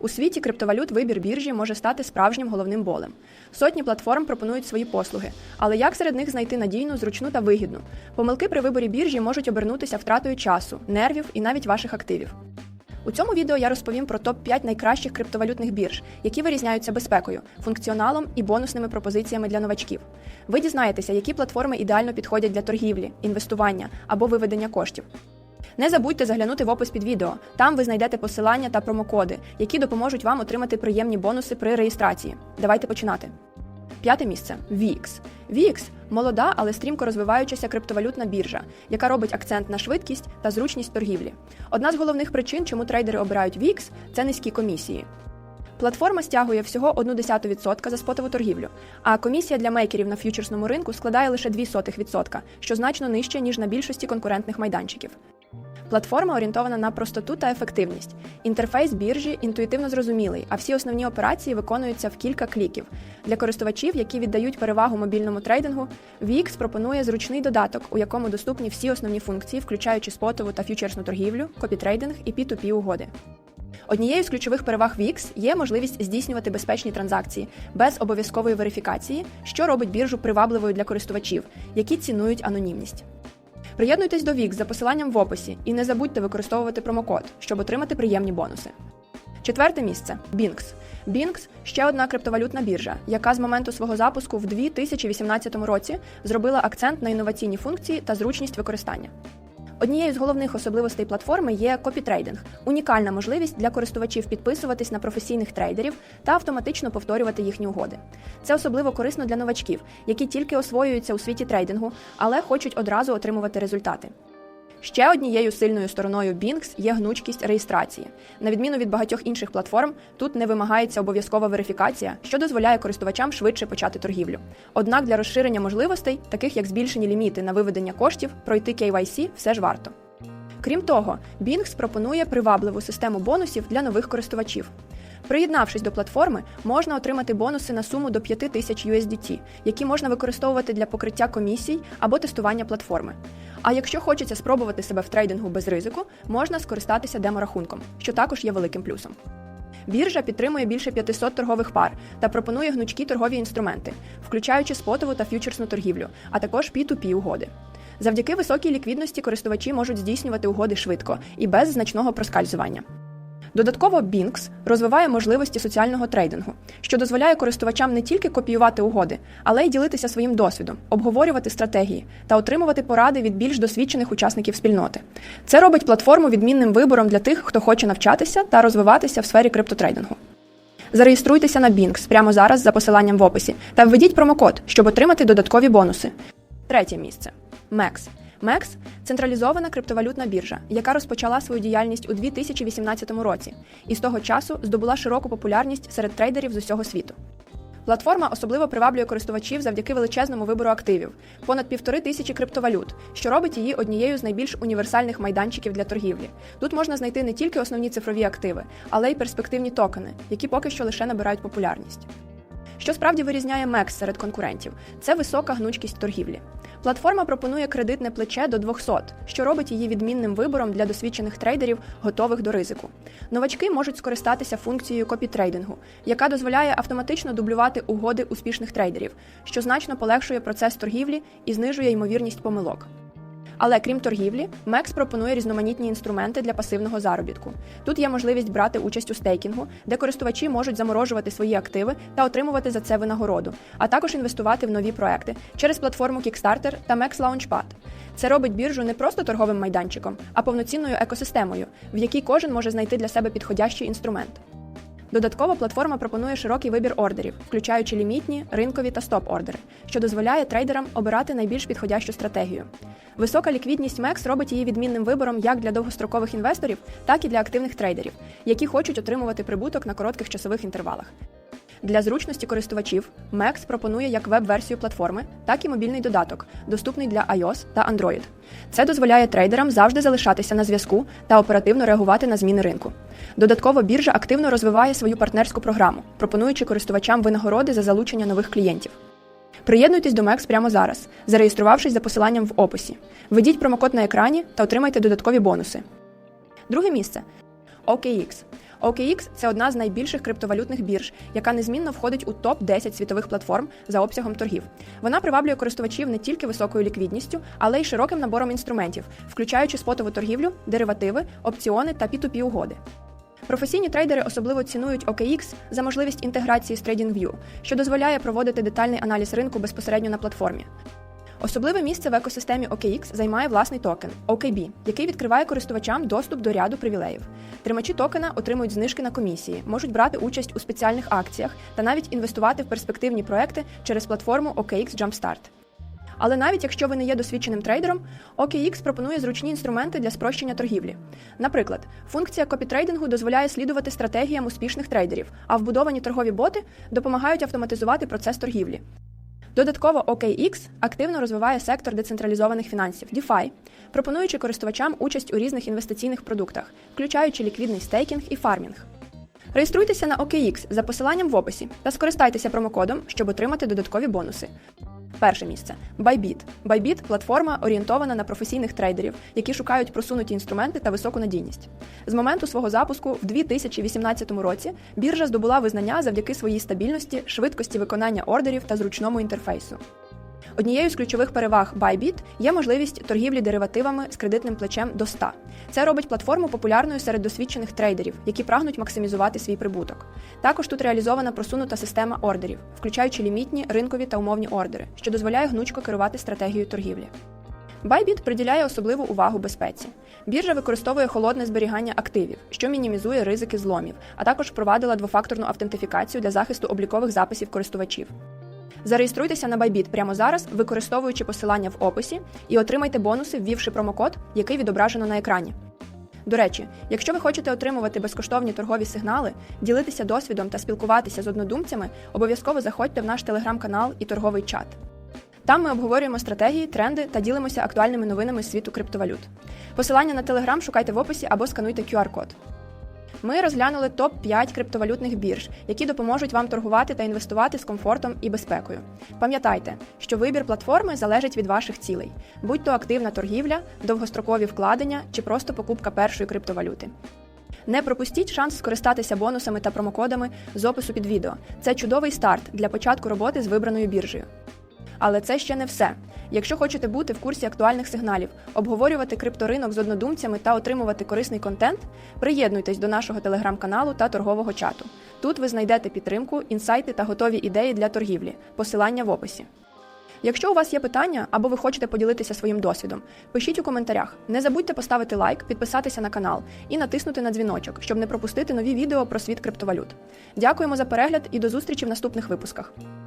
У світі криптовалют вибір біржі може стати справжнім головним болем. Сотні платформ пропонують свої послуги, але як серед них знайти надійну, зручну та вигідну? Помилки при виборі біржі можуть обернутися втратою часу, нервів і навіть ваших активів. У цьому відео я розповім про топ-5 найкращих криптовалютних бірж, які вирізняються безпекою, функціоналом і бонусними пропозиціями для новачків. Ви дізнаєтеся, які платформи ідеально підходять для торгівлі, інвестування або виведення коштів. Не забудьте заглянути в опис під відео. Там ви знайдете посилання та промокоди, які допоможуть вам отримати приємні бонуси при реєстрації. Давайте починати. П'яте місце VX. VX – молода, але стрімко розвиваючася криптовалютна біржа, яка робить акцент на швидкість та зручність торгівлі. Одна з головних причин, чому трейдери обирають VX – це низькі комісії. Платформа стягує всього 0,1% за спотову торгівлю, а комісія для мейкерів на ф'ючерсному ринку складає лише 0,02%, що значно нижче, ніж на більшості конкурентних майданчиків. Платформа орієнтована на простоту та ефективність. Інтерфейс біржі інтуїтивно зрозумілий, а всі основні операції виконуються в кілька кліків. Для користувачів, які віддають перевагу мобільному трейдингу, VX пропонує зручний додаток, у якому доступні всі основні функції, включаючи спотову та ф'ючерсну торгівлю, копітрейдинг і P2P угоди. Однією з ключових переваг VIX є можливість здійснювати безпечні транзакції без обов'язкової верифікації, що робить біржу привабливою для користувачів, які цінують анонімність. Приєднуйтесь до Вік за посиланням в описі і не забудьте використовувати промокод, щоб отримати приємні бонуси. Четверте місце Бінкс. Бінкс – ще одна криптовалютна біржа, яка з моменту свого запуску в 2018 році зробила акцент на інноваційні функції та зручність використання. Однією з головних особливостей платформи є копітрейдинг унікальна можливість для користувачів підписуватись на професійних трейдерів та автоматично повторювати їхні угоди. Це особливо корисно для новачків, які тільки освоюються у світі трейдингу, але хочуть одразу отримувати результати. Ще однією сильною стороною Binx є гнучкість реєстрації. На відміну від багатьох інших платформ, тут не вимагається обов'язкова верифікація, що дозволяє користувачам швидше почати торгівлю. Однак для розширення можливостей, таких як збільшені ліміти на виведення коштів, пройти KYC все ж варто. Крім того, Binx пропонує привабливу систему бонусів для нових користувачів. Приєднавшись до платформи, можна отримати бонуси на суму до 5000 USDT, які можна використовувати для покриття комісій або тестування платформи. А якщо хочеться спробувати себе в трейдингу без ризику, можна скористатися деморахунком, що також є великим плюсом. Біржа підтримує більше 500 торгових пар та пропонує гнучкі торгові інструменти, включаючи спотову та ф'ючерсну торгівлю, а також P2P угоди. Завдяки високій ліквідності користувачі можуть здійснювати угоди швидко і без значного проскальзування. Додатково Binx розвиває можливості соціального трейдингу, що дозволяє користувачам не тільки копіювати угоди, але й ділитися своїм досвідом, обговорювати стратегії та отримувати поради від більш досвідчених учасників спільноти. Це робить платформу відмінним вибором для тих, хто хоче навчатися та розвиватися в сфері криптотрейдингу. Зареєструйтеся на Binx прямо зараз за посиланням в описі та введіть промокод, щоб отримати додаткові бонуси. Третє місце MEX. MEX – централізована криптовалютна біржа, яка розпочала свою діяльність у 2018 році і з того часу здобула широку популярність серед трейдерів з усього світу. Платформа особливо приваблює користувачів завдяки величезному вибору активів понад півтори тисячі криптовалют, що робить її однією з найбільш універсальних майданчиків для торгівлі. Тут можна знайти не тільки основні цифрові активи, але й перспективні токени, які поки що лише набирають популярність. Що справді вирізняє MEX серед конкурентів, це висока гнучкість торгівлі. Платформа пропонує кредитне плече до 200, що робить її відмінним вибором для досвідчених трейдерів, готових до ризику. Новачки можуть скористатися функцією копітрейдингу, яка дозволяє автоматично дублювати угоди успішних трейдерів, що значно полегшує процес торгівлі і знижує ймовірність помилок. Але крім торгівлі, MEX пропонує різноманітні інструменти для пасивного заробітку. Тут є можливість брати участь у стейкінгу, де користувачі можуть заморожувати свої активи та отримувати за це винагороду, а також інвестувати в нові проекти через платформу Kickstarter та MEX Launchpad. Це робить біржу не просто торговим майданчиком, а повноцінною екосистемою, в якій кожен може знайти для себе підходящий інструмент. Додатково платформа пропонує широкий вибір ордерів, включаючи лімітні, ринкові та стоп-ордери, що дозволяє трейдерам обирати найбільш підходящу стратегію. Висока ліквідність MEX робить її відмінним вибором як для довгострокових інвесторів, так і для активних трейдерів, які хочуть отримувати прибуток на коротких часових інтервалах. Для зручності користувачів MEX пропонує як веб-версію платформи, так і мобільний додаток, доступний для iOS та Android. Це дозволяє трейдерам завжди залишатися на зв'язку та оперативно реагувати на зміни ринку. Додатково біржа активно розвиває свою партнерську програму, пропонуючи користувачам винагороди за залучення нових клієнтів. Приєднуйтесь до MEX прямо зараз, зареєструвавшись за посиланням в описі. Введіть промокод на екрані та отримайте додаткові бонуси. Друге місце OKX. OKX – це одна з найбільших криптовалютних бірж, яка незмінно входить у топ 10 світових платформ за обсягом торгів. Вона приваблює користувачів не тільки високою ліквідністю, але й широким набором інструментів, включаючи спотову торгівлю, деривативи, опціони та P2P угоди. Професійні трейдери особливо цінують OKX за можливість інтеграції з TradingView, що дозволяє проводити детальний аналіз ринку безпосередньо на платформі. Особливе місце в екосистемі OKX займає власний токен OKB, який відкриває користувачам доступ до ряду привілеїв. Тримачі токена отримують знижки на комісії, можуть брати участь у спеціальних акціях та навіть інвестувати в перспективні проекти через платформу OKX Jumpstart. Але навіть якщо ви не є досвідченим трейдером, OKX пропонує зручні інструменти для спрощення торгівлі. Наприклад, функція копітрейдингу дозволяє слідувати стратегіям успішних трейдерів, а вбудовані торгові боти допомагають автоматизувати процес торгівлі. Додатково OKX активно розвиває сектор децентралізованих фінансів DeFi, пропонуючи користувачам участь у різних інвестиційних продуктах, включаючи ліквідний стейкінг і фармінг. Реєструйтеся на OKX за посиланням в описі та скористайтеся промокодом, щоб отримати додаткові бонуси. Перше місце Bybit. Bybit – платформа орієнтована на професійних трейдерів, які шукають просунуті інструменти та високу надійність. З моменту свого запуску в 2018 році біржа здобула визнання завдяки своїй стабільності, швидкості виконання ордерів та зручному інтерфейсу. Однією з ключових переваг Bybit є можливість торгівлі деривативами з кредитним плечем до 100. Це робить платформу популярною серед досвідчених трейдерів, які прагнуть максимізувати свій прибуток. Також тут реалізована просунута система ордерів, включаючи лімітні, ринкові та умовні ордери, що дозволяє гнучко керувати стратегією торгівлі. Bybit приділяє особливу увагу безпеці. Біржа використовує холодне зберігання активів, що мінімізує ризики зломів, а також впровадила двофакторну автентифікацію для захисту облікових записів користувачів. Зареєструйтеся на Bybit прямо зараз, використовуючи посилання в описі, і отримайте бонуси, ввівши промокод, який відображено на екрані. До речі, якщо ви хочете отримувати безкоштовні торгові сигнали, ділитися досвідом та спілкуватися з однодумцями, обов'язково заходьте в наш телеграм-канал і торговий чат. Там ми обговорюємо стратегії, тренди та ділимося актуальними новинами з світу криптовалют. Посилання на телеграм шукайте в описі або скануйте QR-код. Ми розглянули топ-5 криптовалютних бірж, які допоможуть вам торгувати та інвестувати з комфортом і безпекою. Пам'ятайте, що вибір платформи залежить від ваших цілей, будь то активна торгівля, довгострокові вкладення чи просто покупка першої криптовалюти. Не пропустіть шанс скористатися бонусами та промокодами з опису під відео. Це чудовий старт для початку роботи з вибраною біржею. Але це ще не все. Якщо хочете бути в курсі актуальних сигналів, обговорювати крипторинок з однодумцями та отримувати корисний контент, приєднуйтесь до нашого телеграм-каналу та торгового чату. Тут ви знайдете підтримку, інсайти та готові ідеї для торгівлі. Посилання в описі. Якщо у вас є питання або ви хочете поділитися своїм досвідом, пишіть у коментарях. Не забудьте поставити лайк, підписатися на канал і натиснути на дзвіночок, щоб не пропустити нові відео про світ криптовалют. Дякуємо за перегляд і до зустрічі в наступних випусках.